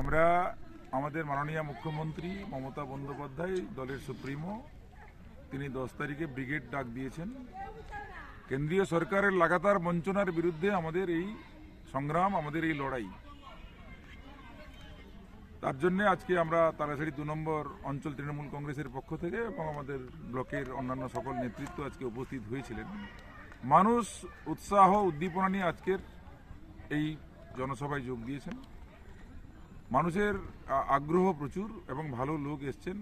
আমরা আমাদের মাননীয় মুখ্যমন্ত্রী মমতা বন্দ্যোপাধ্যায়, দলের সুপ্রিমো, তিনি দশ তারিখে ব্রিগেড ডাক দিয়েছেন। কেন্দ্রীয় সরকারের লাগাতার বঞ্চনার বিরুদ্ধে আমাদের এই সংগ্রাম, আমাদের এই লড়াই। তার জন্য আজকে আমরা তারাছড়ি দু নম্বর অঞ্চল তৃণমূল কংগ্রেসের পক্ষ থেকে এবং আমাদের ব্লকের অন্যান্য সকল নেতৃত্ব আজকে উপস্থিত হয়েছিলেন। মানুষ উৎসাহ, উদ্দীপনা নিয়ে আজকের এই জনসভায় যোগ দিয়েছেন। মানুষের আগ্রহ প্রচুর এবং ভালো লোক এসছেন।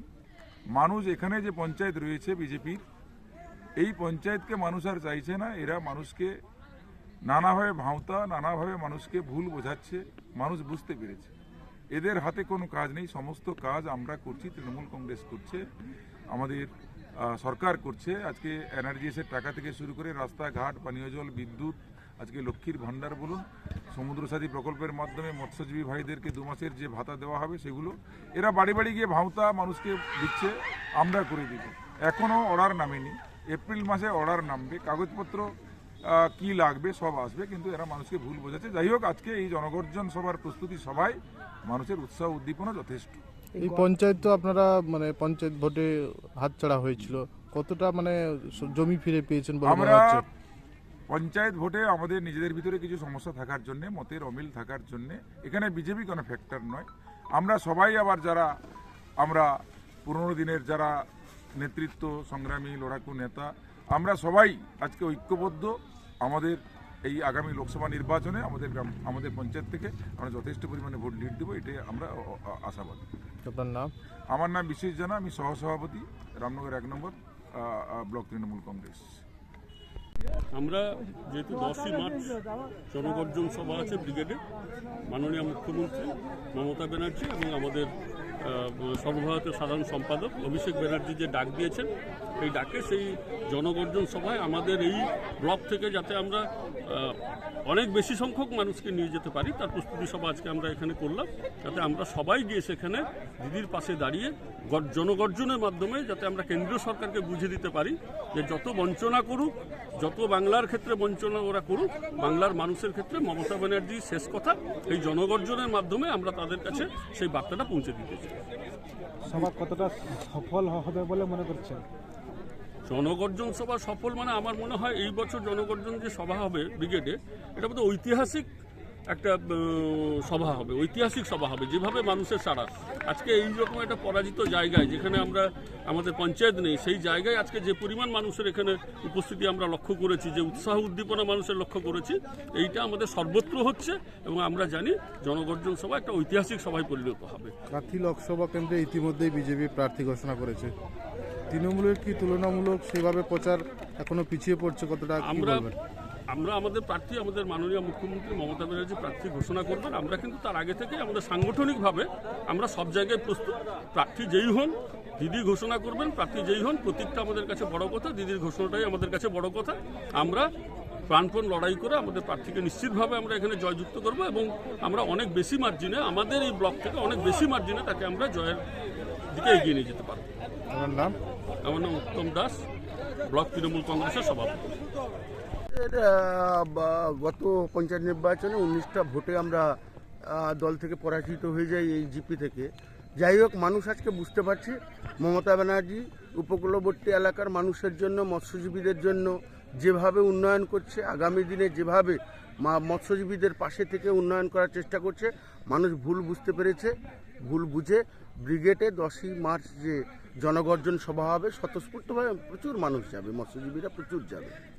মানুষ এখানে যে পঞ্চায়েত রয়েছে বিজেপির, এই পঞ্চায়েতকে মানুষ আর চাইছে না। এরা মানুষকে নানাভাবে ভাঁওতা, নানাভাবে মানুষকে ভুল বোঝাচ্ছে। মানুষ বুঝতে পেরেছে। এদের হাতে কোনো কাজ নেই। সমস্ত কাজ আমরা করছি। তৃণমূল কংগ্রেস করছে, আমাদের সরকার করছে। আজকে এনার্জিএসের টাকা থেকে শুরু করে রাস্তাঘাট, পানীয় জল, বিদ্যুৎ আজকে লক্ষ্মীর ভাণ্ডার বলুন সমুদ্রসাথী প্রকল্পের মাধ্যমে মৎস্যজীবী ভাইদেরকে দু মাসের যে ভাতা দেওয়া হবে সেগুলো এরা বাড়ি বাড়ি গিয়ে ভাঁওতা মানুষকে দিচ্ছে আমরা করে দিব। এখনও অর্ডার নামেনি। এপ্রিল মাসে অর্ডার নামবে কাগজপত্র কি লাগবে সব আসবে কিন্তু এরা মানুষকে ভুল বোঝাচ্ছে। যাই হোক আজকে এই জনগর্জন সভার প্রস্তুতি সবাই মানুষের উৎসাহ উদ্দীপনা যথেষ্ট। এই পঞ্চায়েত তো আপনারা মানে পঞ্চায়েত ভোটে হাতছাড়া হয়েছিল। কতটা মানে জমি ফিরে পেয়েছেন আমরা পঞ্চায়েত ভোটে আমাদের নিজেদের ভিতরে কিছু সমস্যা থাকার জন্য মতের অমিল থাকার জন্য এখানে বিজেপি কোনো ফ্যাক্টর নয়। আমরা সবাই আবার যারা আমরা পুরনো দিনের যারা নেতৃত্ব সংগ্রামী লড়াকু নেতা আমরা সবাই আজকে ঐক্যবদ্ধ। আমাদের এই আগামী লোকসভা নির্বাচনে আমাদের গ্রাম আমাদের পঞ্চায়েত থেকে আমরা যথেষ্ট পরিমাণে ভোট লিড দেবো এটাই আমরা আশাবাদী। আপনার নাম? আমার নাম বিশেষ জানা আমি সহসভাপতি রামনগর এক নম্বর ব্লক তৃণমূল কংগ্রেস। আমরা যেহেতু দশই মার্চ জনগর্জন সভা আছে ব্রিগেডে, মাননীয় মুখ্যমন্ত্রী মমতা ব্যানার্জি এবং আমাদের সর্বভারতীয় সাধারণ সম্পাদক অভিষেক ব্যানার্জি যে ডাক দিয়েছেন, এই ডাকে সেই জনগর্জন সভায় আমাদের এই ব্লক থেকে যাতে আমরা অনেক বেশি সংখ্যক মানুষকে নিয়ে যেতে পারি, তার প্রস্তুতি সভা আজকে আমরা এখানে করলাম, যাতে আমরা সবাই গিয়ে সেখানে দিদির পাশে দাঁড়িয়ে গর- জনগর্জনের মাধ্যমে যাতে আমরা কেন্দ্রীয় সরকারকে বুঝিয়ে দিতে পারি যে যত বঞ্চনা করুক যত বাংলার ক্ষেত্রে বঞ্চনা ওরা করুক বাংলার মানুষের ক্ষেত্রে মমতা ব্যানার্জি শেষ কথা এই জনগর্জনের মাধ্যমে আমরা তাদের কাছে সেই বার্তাটা পৌঁছে দিতে চাই। সভা কতটা সফল হবে বলে মনে করছেন? জনগর্জন সভা সফল মানে আমার মনে হয় এই বছর জনগর্জন যে সভা হবে ব্রিগেডে এটা বোধহয় ঐতিহাসিক একটা সভা হবে ঐতিহাসিক সভা হবে যেভাবে মানুষের সারা আজকে এই রকম একটা পরাজিত জায়গায় যেখানে আমরা আমাদের পঞ্চায়েত নেই সেই জায়গায় আজকে যে পরিমাণ মানুষের এখানে উপস্থিতি আমরা লক্ষ্য করেছি যে উৎসাহ উদ্দীপনা মানুষের লক্ষ্য করেছি এইটা আমাদের সর্বত্র হচ্ছে এবং আমরা জানি জনগর্জন সভা একটা ঐতিহাসিক সভায় পরিণত হবে। প্রার্থী লোকসভা কেন্দ্রে ইতিমধ্যেই বিজেপি প্রার্থী ঘোষণা করেছে। তৃণমূলের কি তুলনামূলক সেভাবে প্রচার এখনও পিছিয়ে পড়ছে কতটা আমরা আমরা আমাদের প্রার্থী আমাদের মাননীয় মুখ্যমন্ত্রী মমতা ব্যানার্জি প্রার্থী ঘোষণা করবেন। আমরা কিন্তু তার আগে থেকে আমাদের সাংগঠনিকভাবে আমরা সব জায়গায় প্রস্তুত। প্রার্থী যেই হন দিদি ঘোষণা করবেন প্রার্থী যেই হন প্রতীকটা আমাদের কাছে বড় কথা দিদির ঘোষণাটাই আমাদের কাছে বড় কথা। আমরা প্রাণপণ লড়াই করে আমাদের প্রার্থীকে নিশ্চিতভাবে আমরা এখানে জয়যুক্ত করব এবং আমরা অনেক বেশি মার্জিনে আমাদের এই ব্লক থেকে অনেক বেশি মার্জিনে তাকে আমরা জয়ের দিকে এগিয়ে নিয়ে যেতে পারব। আমার নাম? আমার নাম উত্তম দাস ব্লক তৃণমূল কংগ্রেসের সভাপতি। বা- গত পঞ্চায়েত নির্বাচনে উনিশটা ভোটে আমরা দল থেকে পরাজিত হয়ে যাই এই জিপি থেকে। যাই হোক, মানুষ আজকে বুঝতে পারছে, মমতা ব্যানার্জি উপকূলবর্তী এলাকার মানুষের জন্য, মৎস্যজীবীদের জন্য যেভাবে উন্নয়ন করছে, আগামী দিনে যেভাবে মৎস্যজীবীদের পাশে থেকে উন্নয়ন করার চেষ্টা করছে, মানুষ ভুল বুঝতে পেরেছে, ভুল বুঝে ব্রিগেডে দশই মার্চ যে জনগর্জন সভা হবে, স্বতঃস্ফূর্তভাবে প্রচুর মানুষ যাবে, মৎস্যজীবীরা প্রচুর যাবে।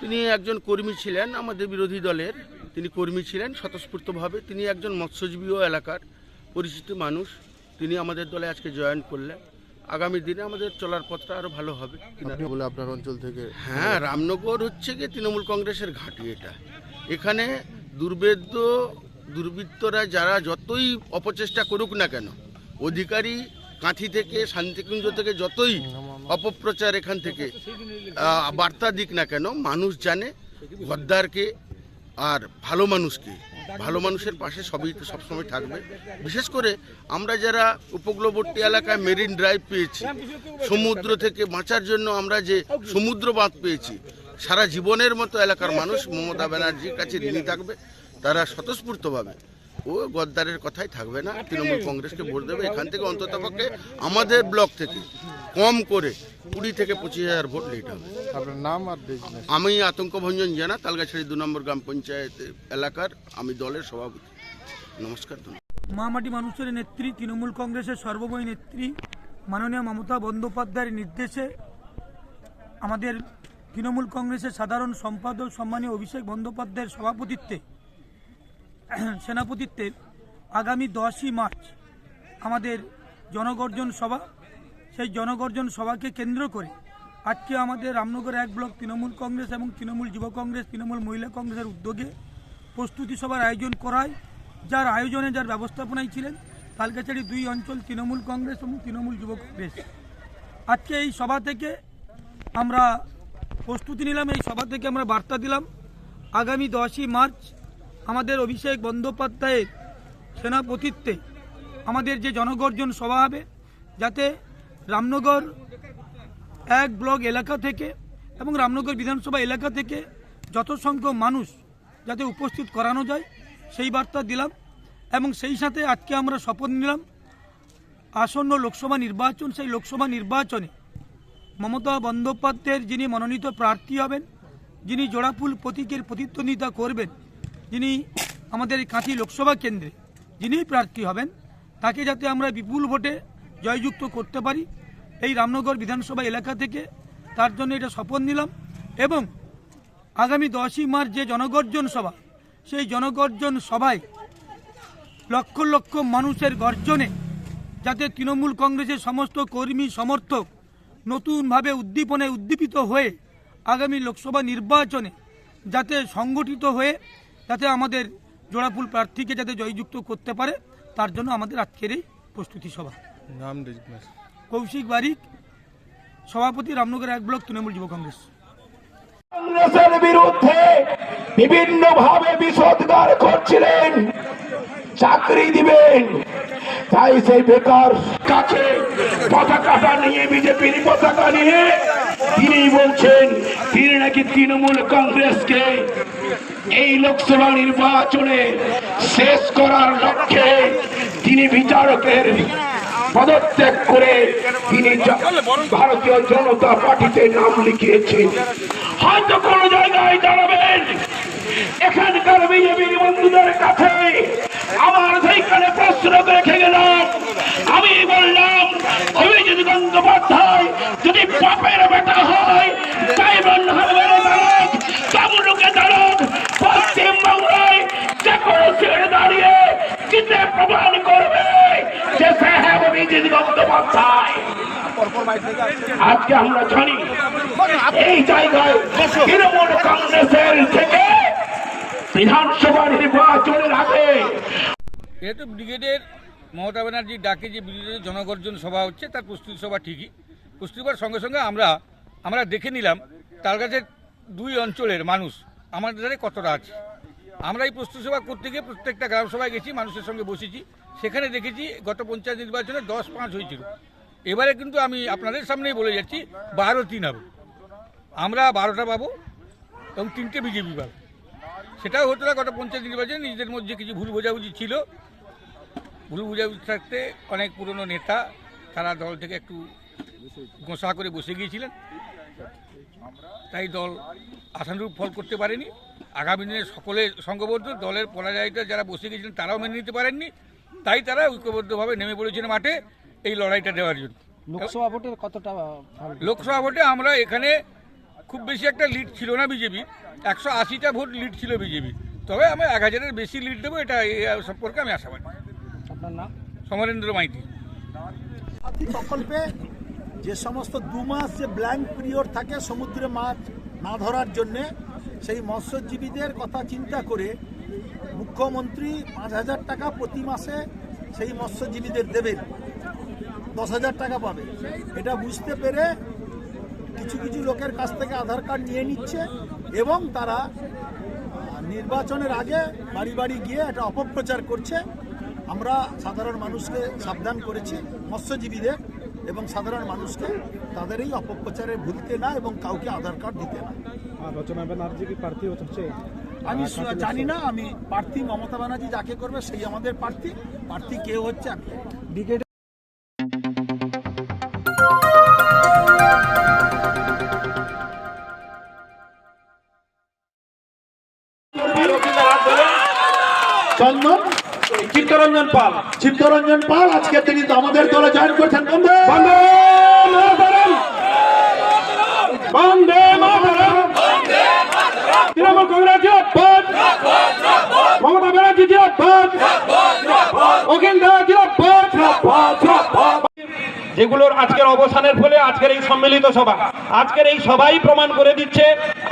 তিনি একজন কর্মী ছিলেন আমাদের বিরোধী দলের। তিনি কর্মী ছিলেন স্বতঃস্ফূর্তভাবে। তিনি একজন মৎস্যজীবীও এলাকার পরিচিত মানুষ। তিনি আমাদের দলে আজকে জয়েন করলেন। আগামী দিনে আমাদের চলার পথটা আরও ভালো হবে। বলে আপনার অঞ্চল থেকে হ্যাঁ রামনগর হচ্ছে গিয়ে তৃণমূল কংগ্রেসের ঘাঁটি এটা। এখানে দুর্বেদ্য দুর্বৃত্তরা যারা যতই অপচেষ্টা করুক না কেন অধিকারী কাঁথি থেকে শান্তিকুঞ্জ থেকে যতই অপপ্রচার এখান থেকে। বার্তা দিক না কেন, মানুষ জানে গদ্দারকে আর ভালো মানুষকে। ভালো মানুষের পাশে সবই সবসময় থাকবে। বিশেষ করে আমরা যারা উপকূলবর্তী এলাকায় মেরিন ড্রাইভ পেয়েছি, সমুদ্র থেকে বাঁচার জন্য আমরা যে সমুদ্র বাঁধ পেয়েছি, সারা জীবনের মতো এলাকার মানুষ মমতা ব্যানার্জির কাছে ঋণী থাকবে। তারা স্বতঃস্ফূর্তভাবে ও গদ্দারের কথাই থাকবে না তৃণমূল কংগ্রেসকে ভোট দেবে এখান থেকে অন্তত পক্ষে আমাদের ব্লক থেকে কম করে কুড়ি থেকে পঁচিশ হাজার ভোট লিড হবে। আপনার নাম আর আমি আতঙ্ক ভঞ্জন জানা তালগাছড়ি দু নম্বর গ্রাম পঞ্চায়েত এলাকার আমি দলের সভাপতি। নমস্কার মহামাটি মানুষের নেত্রী তৃণমূল কংগ্রেসের সর্বময় নেত্রী মাননীয় মমতা বন্দ্যোপাধ্যায়ের নির্দেশে আমাদের তৃণমূল কংগ্রেসের সাধারণ সম্পাদক সম্মানীয় অভিষেক বন্দ্যোপাধ্যায়ের সভাপতিত্বে সেনাপতিত্বে আগামী দশই মার্চ আমাদের জনগর্জন সভা। সেই জনগর্জন সভাকে কেন্দ্র করে আজকে আমাদের রামনগর এক ব্লক তৃণমূল কংগ্রেস এবং তৃণমূল যুব কংগ্রেস, তৃণমূল মহিলা কংগ্রেসের উদ্যোগে প্রস্তুতি সভার আয়োজন করায় যার আয়োজনে যার ব্যবস্থাপনায় ছিলেন তালকাছাড়ি দুই অঞ্চল তৃণমূল কংগ্রেস এবং তৃণমূল যুব কংগ্রেস। আজকে এই সভা থেকে আমরা প্রস্তুতি নিলাম, এই সভা থেকে আমরা বার্তা দিলাম। আগামী দশই মার্চ আমাদের অভিষেক বন্দ্যোপাধ্যায়ের সেনাপতিত্বে আমাদের যে জনগর্জন সভা হবে, যাতে রামনগর এক ব্লক এলাকা থেকে এবং রামনগর বিধানসভা এলাকা থেকে যত সংখ্যক মানুষ যাতে উপস্থিত করানো যায়, সেই বার্তা দিলাম এবং সেই সাথে আজকে আমরা শপথ নিলাম আসন্ন লোকসভা নির্বাচন। সেই লোকসভা নির্বাচনে মমতা বন্দ্যোপাধ্যায়ের যিনি মনোনীত প্রার্থী হবেন, যিনি জোড়াফুল প্রতীকের প্রতিদ্বন্দ্বিতা করবেন যিনি আমাদের কাঁথি লোকসভা কেন্দ্রে যিনিই প্রার্থী হবেন, তাকে যাতে আমরা বিপুল ভোটে জয়যুক্ত করতে পারি, এই রামনগর বিধানসভা এলাকা থেকে তার জন্য এটা শপথ নিলাম এবং আগামী দশই মার্চ যে জনগর্জন সভা, সেই জনগর্জন সভায় লক্ষ লক্ষ মানুষের গর্জনে যাতে তৃণমূল কংগ্রেসের সমস্ত কর্মী সমর্থক নতুনভাবে উদ্দীপনে উদ্দীপিত হয়ে আগামী লোকসভা নির্বাচনে যাতে সংগঠিত হয়ে যাতে আমাদের জোড়াফুল প্রার্থীকে যাতে জয়যুক্ত করতে পারে তার জন্য আমাদের আজকের এই প্রস্তুতি সভা। নাম কৌশিক বারিক সভাপতি রামনগর এক ব্লক তৃণমূল যুব কংগ্রেস। কংগ্রেসের বিরুদ্ধে বিভিন্ন ভাবে বিষোদ্গার করছিলেন। চাকরি দিবেন তাই সেই বেকার কাছে পতাকাটা নিয়ে বিজেপির পতাকা নিয়ে তিনি বলছেন, তিনি নাকি তৃণমূল কংগ্রেসকে এই লোকসভা নির্বাচনে শেষ করার লক্ষ্যে তিনি বিচারকের পদত্যাগ করে তিনি ভারতীয় জনতা পার্টিতে নাম লিখিয়েছেন। হয়তো কোন জায়গায় দাঁড়াবেন, এখানকার বিজেপির বন্ধুদের কাছে আমার সেইখানে প্রশ্ন রেখে আজকে আমরা জানি এই জায়গায় তৃণমূল কংগ্রেসের থেকে বিধানসভা নির্বাচনের আগে যেহেতু ব্রিগেডের মমতা ব্যানার্জির ডাকে যে ব্রিগেডের জনগর্জন সভা হচ্ছে তার প্রস্তুতি সভা ঠিকই। প্রস্তুতি সভার সঙ্গে সঙ্গে আমরা আমরা দেখে নিলাম তার কাছে দুই অঞ্চলের মানুষ আমাদের কতটা আছে? আমরা এই প্রস্তুতি করতে গিয়ে প্রত্যেকটা গ্রাম সভায় গেছি, মানুষের সঙ্গে বসেছি। সেখানে দেখেছি গত পঞ্চায়েত নির্বাচনে দশ পাঁচ হয়েছিল। এবারে কিন্তু আমি আপনাদের সামনেই বলে যাচ্ছি, বারো তিন হবে। আমরা বারোটা পাবো এবং তিনটে বিজেপি পাবো। সেটাও হতো না গত পঞ্চায়েত নির্বাচনে নিজেদের মধ্যে কিছু ভুল বোঝাবুঝি ছিল। ভুল বোঝাবুঝি থাকতে অনেক পুরনো নেতা তারা দল থেকে একটু গোসা করে বসে গিয়েছিলেন। তাই দল আশানুরূপ ফল করতে পারেনি। আগামী দিনে সকলে সংঘবদ্ধ দলের পরাজয়টা যারা বসে গিয়েছিলেন তারাও মেনে নিতে পারেননি। তাই তারা ঐক্যবদ্ধভাবে নেমে পড়েছেন মাঠে এই লড়াইটা দেওয়ার জন্য। লোকসভা ভোটের কতটা লোকসভা ভোটে আমরা এখানে খুব বেশি একটা লিড ছিল না বিজেপি একশো আশিটা ভোট লিড ছিল বিজেপি। তবে আমি এক হাজারের বেশি লিড দেবো এটা এই সম্পর্কে আমি আশাবাদী। আপনার নাম? সমরেন্দ্র মাইতি। প্রকল্পে যে সমস্ত দু মাস যে ব্ল্যাঙ্ক পিরিয়ড থাকে সমুদ্রে মাছ না ধরার জন্যে সেই মৎস্যজীবীদের কথা চিন্তা করে মুখ্যমন্ত্রী পাঁচ হাজার টাকা প্রতি মাসে সেই মৎস্যজীবীদের দেবেন। দশ হাজার টাকা পাবে। এটা বুঝতে পেরে কিছু কিছু লোকের কাছ থেকে আধার কার্ড নিয়ে নিচ্ছে এবং তারা নির্বাচনের আগে বাড়ি বাড়ি গিয়ে এটা অপপ্রচার করছে। আমরা সাধারণ মানুষকে সাবধান করেছি, মৎস্যজীবীদের এবং সাধারণ মানুষকে তাদের এই অপপ্রচারে ভুলতে না এবং কাউকে আধার কার্ড দিতে না। রচনা ব্যানার্জি কি প্রার্থী হচ্ছে আমি জানি না আমি প্রার্থী মমতা ব্যানার্জি যাকে করবে সেই আমাদের প্রার্থী। প্রার্থী কেউ হচ্ছে? ব্রিগেড চিত্তরঞ্জন পাল। চিত্তরঞ্জন পাল আজকে তিনি আমাদের দলে জয়েন করছেন। বন্ধু বন্দে মাতরম। তৃণমূল কংগ্রেস জিরাপদ মমতা ব্যানার্জি জিরাপদ অখিল দাস জিরাপদ যেগুলোর আজকের অবসানের ফলে আজকের এই সম্মিলিত সভা। আজকের এই সভাই প্রমাণ করে দিচ্ছে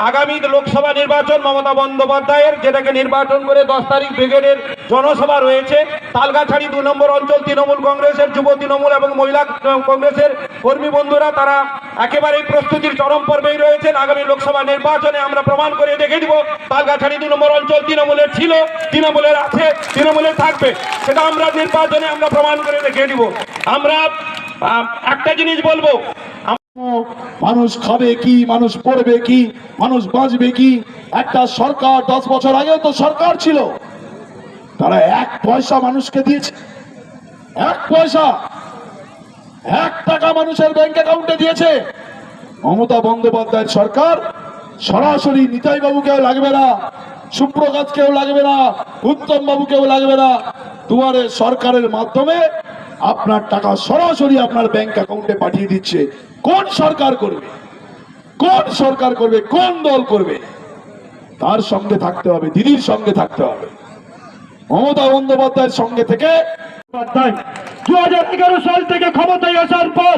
আগামী লোকসভা নির্বাচন মমতা বন্দ্যোপাধ্যায়ের যেটাকে নির্বাচন করে দশ তারিখ ব্রিগেডের জনসভা রয়েছে। তালগাছাড়ি দু নম্বর অঞ্চল, তৃণমূল কংগ্রেসের যুব তৃণমূল এবং মহিলা কংগ্রেসের কর্মী বন্ধুরা, তারা একেবারেই প্রস্তুতির চরম পর্বেই রয়েছেন। আগামী লোকসভা নির্বাচনে আমরা প্রমাণ করে দেখে দিব তালগাছাড়ি দু নম্বর অঞ্চল তৃণমূলের ছিল, তৃণমূলের আছে, তৃণমূলের থাকবে। সেটা আমরা নির্বাচনে আমরা প্রমাণ করে দেখে দিব আমরা একটা জিনিস বলব, মানুষ খাবে কি, মানুষ পড়বে কি, মানুষ বাঁচবে কি? একটা সরকার দশ বছর আগেও তো সরকার ছিল। তারা এক পয়সা মানুষকে দিয়েছে। এক পয়সা। এক টাকা মানুষের ব্যাংক অ্যাকাউন্টে দিয়েছে। মমতা বন্দ্যোপাধ্যায়ের সরকার সরাসরি নিতাই বাবুকেও লাগবে না সুপ্রকাশকেও লাগবে না উত্তম বাবুকেও লাগবে না। দুয়ারে সরকারের মাধ্যমে আপনার টাকা সরাসরি আপনার ব্যাংক অ্যাকাউন্টে পাঠিয়ে দিচ্ছে। কোন সরকার করবে? কোন সরকার করবে? কোন দল করবে? তার সঙ্গে থাকতে হবে, দিদির সঙ্গে থাকতে হবে। মমতা বন্দ্যোপাধ্যায়ের সঙ্গে থেকে দু হাজার এগারো সাল থেকে ক্ষমতায় আসার পর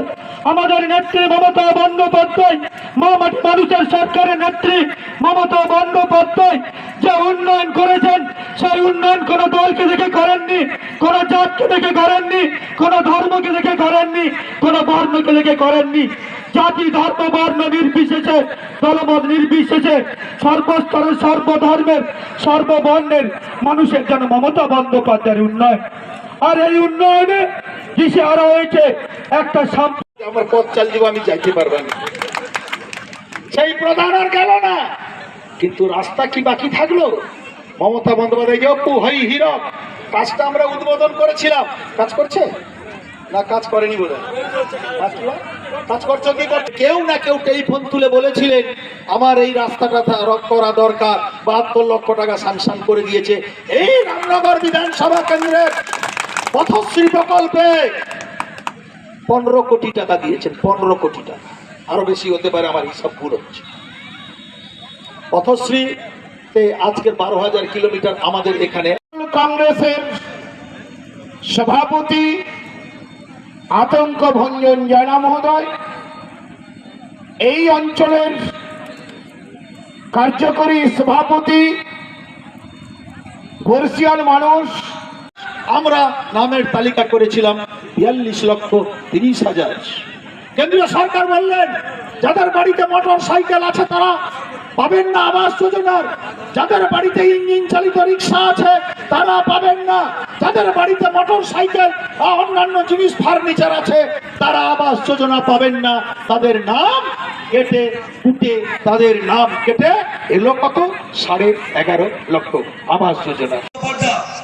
আমাদের নেত্রী মমতা বন্দ্যোপাধ্যায়, মা মানুষের সরকারের নেত্রী মমতা বন্দ্যোপাধ্যায় যে উন্নয়ন করেছেন, সেই উন্নয়ন কোন দলকে দেখে করেননি, কোন জাতকে দেখে করেননি, কোন ধর্মকে দেখে করেননি, কোন বর্ণকে দেখে করেননি। জাতি, ধর্ম, বর্ণ নির্বিশেষে, দলমত নির্বিশেষে সর্বস্তরের সর্বধর্মের, সর্ববর্ণের মানুষের যেন মমতা বন্দ্যোপাধ্যায়ের উন্নয়ন। আর এই উন্নয়নে দিশে আরও হয়েছে, একটা আমার পথ চাল দিব, আমি যাইতে পারব সেই প্রধান আর গেল না। কিন্তু রাস্তা কি বাকি থাকল? মমতা বন্দ্যোপাধ্যায় হীরক। কাজটা আমরা উদ্বোধন করেছিলাম। কাজ করছে? না, কাজ করেনি বলে। কাজ করছ কি? কেউ না কেউ টেলিফোন তুলে বলেছিলেন, আমার এই রাস্তাটা করা দরকার। বাহাত্তর লক্ষ টাকা সাংশন করে দিয়েছে। এই রামনগর বিধানসভা কেন্দ্রের পথশ্রী প্রকল্পে পনেরো কোটি টাকা দিয়েছেন, পনেরো কোটি টাকা। আরও বেশি হতে পারে আমার হিসাব ভুল হচ্ছে। পথশ্রীতে আজকের বারো হাজার কিলোমিটার আমাদের এখানে। কংগ্রেসের সভাপতি আতঙ্ক ভঞ্জন জয়না মহোদয় এই অঞ্চলের কার্যকরী সভাপতি বর্ষিয়ান মানুষ। আমরা নামের তালিকা করেছিলাম বিয়াল্লিশ লক্ষ তিরিশ হাজার। কেন্দ্রীয় সরকার বললেন, যাদের বাড়িতে মোটর সাইকেল আছে তারা পাবেন না আবাস যোজনার। যাদের বাড়িতে ইঞ্জিন চালিত রিক্সা আছে, তারা পাবেন না। যাদের বাড়িতে মোটর সাইকেল বা অন্যান্য জিনিস, ফার্নিচার আছে, তারা আবাস যোজনা পাবেন না। তাদের নাম কেটে কুটে, তাদের নাম কেটে এলো কত? সাড়ে এগারো লক্ষ আবাস যোজনা।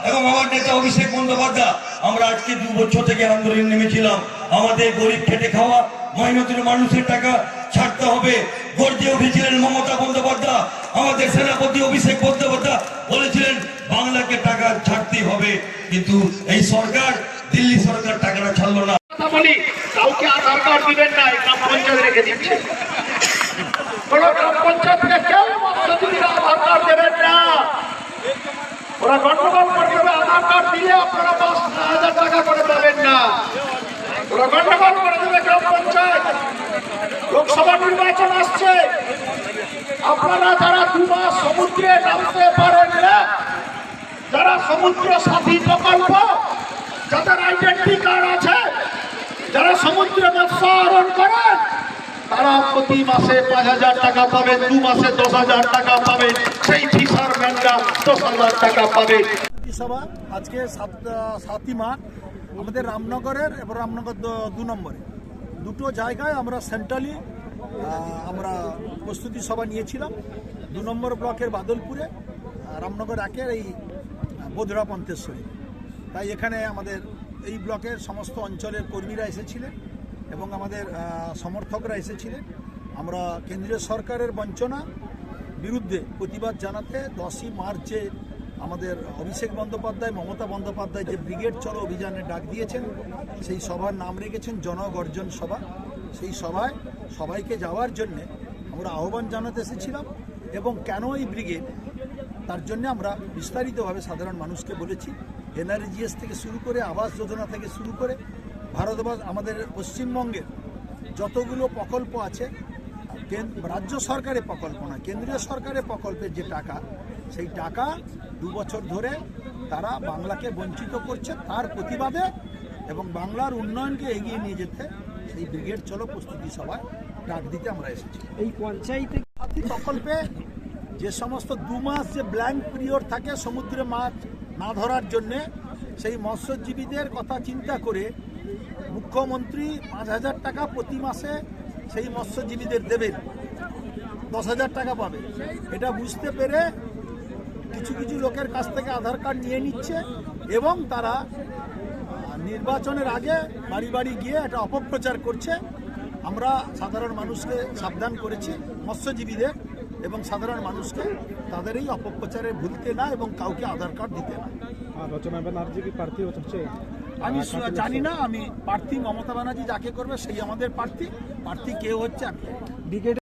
এবং আমার নেতা অভিষেক বন্দ্যোপাধ্যায়, আমরা আজকে দু বছর থেকে আন্দোলনে নেমেছিলাম। আমাদের গরিব খেটে খাওয়া, মাইনতির মানুষের টাকা ছাড়তে হবে। গর্জে উঠেছিলেন মমতা বন্দ্যোপাধ্যায়। আমাদের সেনাপতি অভিষেক বন্দ্যোপাধ্যায় বলেছিলেন বাংলাকে টাকা ছাড়তেই হবে। কিন্তু এই সরকার, দিল্লি সরকার টাকাটা ছাড়লো না। আধার কার্ড না পঞ্চায়েত রেখে দিচ্ছে। গ্রাম দেবেন না। ওরা করে দেবে আধার কার্ড আপনারা হাজার টাকা করে না। ওরা করে পঞ্চায়েত। লোকসভা আসছে। আপনারা যারা দু মাস সমুদ্রে নামতে পারেন না যারা সমুদ্র সাথী প্রকল্প, যাদের আইডেন্টি কার্ড আছে, যারা সমুদ্রে মৎস্য আহরণ করেন তারা প্রতি মাসে পাঁচ হাজার টাকা পাবে, দু মাসে দশ হাজার টাকা পাবেন সেই ফিশারম্যানরা দশ হাজার টাকা পাবে। সভা? আজকে সাত সাতই মার্চ, আমাদের রামনগরের এবং রামনগর দু নম্বরে। দুটো জায়গায় আমরা সেন্ট্রালি আমরা প্রস্তুতি সভা নিয়েছিলাম। দু নম্বর ব্লকের বাদলপুরে রামনগর একের এই বোধরা পন্থেশ্বরী তাই এখানে আমাদের এই ব্লকের সমস্ত অঞ্চলের কর্মীরা এসেছিলেন এবং আমাদের সমর্থকরা এসেছিলেন। আমরা কেন্দ্রীয় সরকারের বঞ্চনা বিরুদ্ধে প্রতিবাদ জানাতে দশই মার্চে আমাদের অভিষেক বন্দ্যোপাধ্যায়, মমতা বন্দ্যোপাধ্যায় যে ব্রিগেড চলো অভিযানে ডাক দিয়েছেন, সেই সভার নাম রেখেছেন জনগর্জন সভা। সেই সভায় সবাইকে যাওয়ার জন্যে আমরা আহ্বান জানাতে এসেছিলাম এবং কেন এই ব্রিগেড তার জন্য আমরা বিস্তারিতভাবে সাধারণ মানুষকে বলেছি এনআরজিএস থেকে শুরু করে আবাস যোজনা থেকে শুরু করে ভারতবর্ষ আমাদের পশ্চিমবঙ্গের যতগুলো প্রকল্প আছে কেন- রাজ্য সরকারের প্রকল্প না কেন্দ্রীয় সরকারের প্রকল্পের যে টাকা সেই টাকা দু বছর ধরে তারা বাংলাকে বঞ্চিত করছে তার প্রতিবাদে এবং বাংলার উন্নয়নকে এগিয়ে নিয়ে যেতে সেই ব্রিগেড চলো প্রস্তুতি সভায় ডাক দিতে আমরা এসেছি। এই পঞ্চায়েতে প্রকল্পে যে সমস্ত দু মাস যে ব্ল্যাঙ্ক পিরিয়ড থাকে সমুদ্রে মাছ না ধরার জন্যে, সেই মৎস্যজীবীদের কথা চিন্তা করে মুখ্যমন্ত্রী পাঁচ হাজার টাকা প্রতি মাসে সেই মৎস্যজীবীদের দেবেন। দশ হাজার টাকা পাবে। এটা বুঝতে পেরে কিছু কিছু লোকের কাছ থেকে আধার কার্ড নিয়ে নিচ্ছে এবং তারা নির্বাচনের আগে বাড়ি বাড়ি গিয়ে এটা অপপ্রচার করছে। আমরা সাধারণ মানুষকে সাবধান করেছি, মৎস্যজীবীদের। এবং সাধারণ মানুষকে তাদের এই অপপ্রচারে ভুলতে না এবং কাউকে আধার কার্ড দিতে না। রচনা ব্যানার্জি কি প্রার্থী হচ্ছে আমি জানি না আমি প্রার্থী মমতা ব্যানার্জি যাকে করবে সেই আমাদের প্রার্থী। প্রার্থী কেউ হচ্ছে? ব্রিগেড